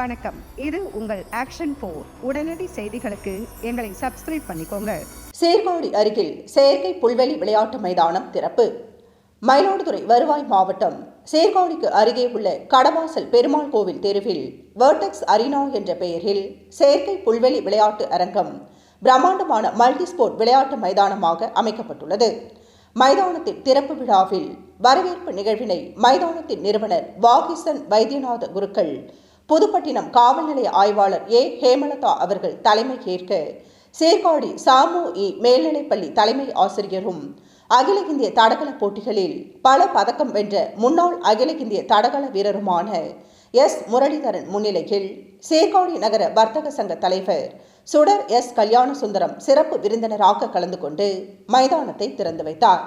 வணக்கம். இது உங்கள் ஆக்ஷன் போர் உடனடி செய்திகளுக்கு எங்களை சப்ஸ்கிரைப் பண்ணிக்கோங்க. சீர்காழி அருகில் செயற்கை புல்வெளி விளையாட்டு மைதானம் திறப்பு. மயிலாடுதுறை வருவாய் மாவட்டம் சீர்காழிக்கு அருகே உள்ள கடவாசல் பெருமாள் கோவில் தெருவில் வேர்டெக்ஸ் அரினா என்ற பெயரில் செயற்கை புல்வெளி விளையாட்டு அரங்கம் பிரம்மாண்டமான மல்டி ஸ்போர்ட் விளையாட்டு மைதானமாக அமைக்கப்பட்டுள்ளது. மைதானத்தின் திறப்பு விழாவில் வரவேற்பு நிகழ்வினை மைதானத்தின் நிறுவனர் வாகிசன் வைத்தியநாத குருக்கள் புதுப்பட்டினம் காவல் நிலைய ஆய்வாளர் ஏ. ஹேமலதா அவர்கள் தலைமை ஏற்க சீர்காழி சாமு இ. மேல்நிலைப்பள்ளி தலைமை ஆசிரியரும் அகில இந்திய தடகள போட்டிகளில் பல பதக்கம் வென்ற முன்னாள் அகில இந்திய தடகள வீரருமான எஸ். முரளிதரன் முன்னிலையில் சீர்காழி நகர வர்த்தக சங்க தலைவர் சுடர் எஸ். கல்யாண சுந்தரம் சிறப்பு விருந்தினராக கலந்து கொண்டு மைதானத்தை திறந்து வைத்தார்.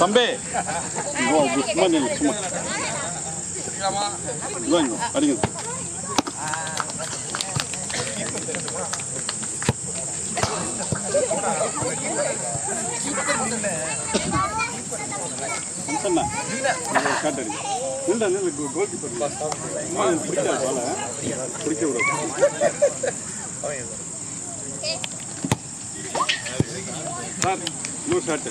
தம்பி. சும்மா நில்லு சும்மா. இதோ அடிங்க. அம்சண்ணா, இங்க காட்டடி. நில்லுடா, நில்லு, கோ- கோல் கீப்பர் நில்லு. ஆ, எனக்கு பிடிக்காது பாலை. பிடிக்க விடாது. சார், இன்னொரு ஷாட்டு